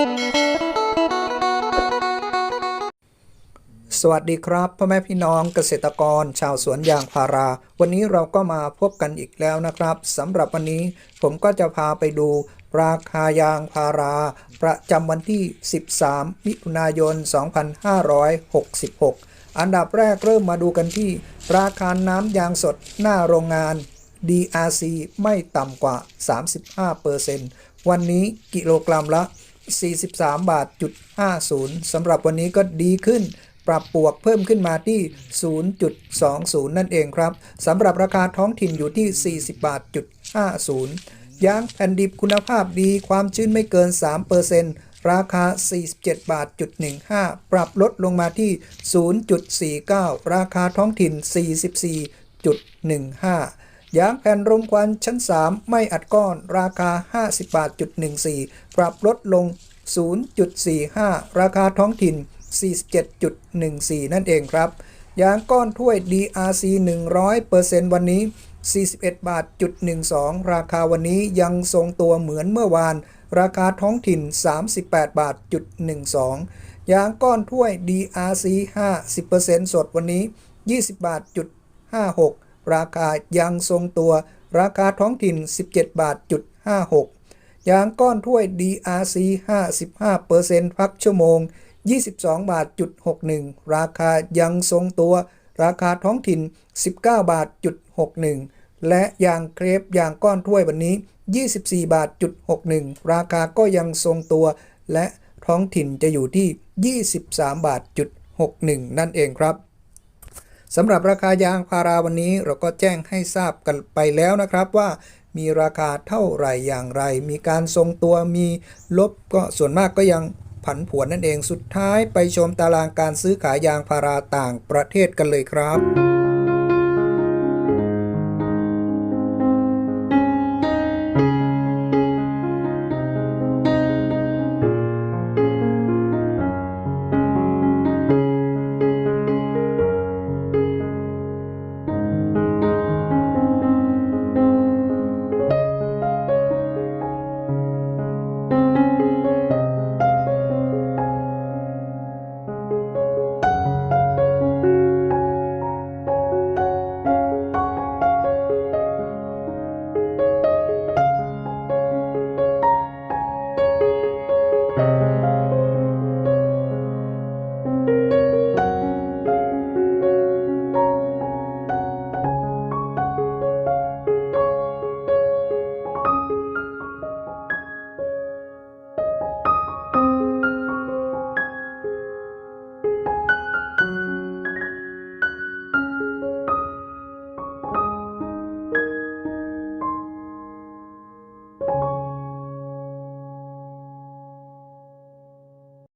สวัสดีครับพ่อแม่พี่น้องเกษตรกรชาวสวนยางพารา วันนี้เราก็มาพบกันอีกแล้วนะครับสำหรับวันนี้ผมก็จะพาไปดูราคายางพารา ประจำวันที่ 13 มิถุนายน 2566 อันดับแรกเริ่มมาดูกันที่ ราคาน้ำยางสดหน้าโรงงาน DRC ไม่ต่ำกว่า 35%วันนี้กิโลกรัมละ 43 บาทจุด50สำหรับวันนี้ก็ดีขึ้น ปรับปวกเพิ่มขึ้นมาที่ 0.20 นั่นเองครับสำหรับราคาท้องถิ่นอยู่ที่ 40 บาทจุด50ยางแผ่นดิบคุณภาพดีความชื้นไม่เกิน 3%ราคา 47 บาทจุด15 ปรับลดลงมาที่ 0.49 ราคาท้องถิ่น 44.15 ยางแผ่นรมควันชั้น 3 ไม่อัดก้อนราคา 50บาทจุด14 ปรับลดลง 0.45 ราคาท้องถิ่น 47.14 นั่นเองครับ ยางก้อนถ้วย DRC 100%วันนี้ 41บาทจุด12 ราคาวันนี้ยังทรงตัวเหมือนเมื่อวาน ราคาท้องถิ่น 38บาทจุด12 ยางก้อนถ้วย DRC 50%สดวันนี้ 20บาทจุด56 ราคายังทรงตัว ราคาท้องถิ่น 17 บาทจุด56ยางก้อนถ้วย DRC 55%พักชั่วโมง 22 บาทจุด61 ราคายังทรงตัว ราคาท้องถิ่น 19 บาทจุด61 และยางเครปยางก้อนถ้วยวันนี้ 24 บาทจุด61 ราคาก็ยังทรงตัว และท้องถิ่นจะอยู่ที่ 23 บาทจุด61 นั่นเองครับ สำหรับราคายางพาราวันนี้เราก็แจ้งให้ทราบกันไปแล้วนะครับว่ามีราคาเท่าไหร่อย่างไร มีการทรงตัวมีลบก็ส่วนมากก็ยังผันผวนนั่นเองสุดท้ายไปชมตารางการซื้อขายยางพาราต่างประเทศกันเลยครับ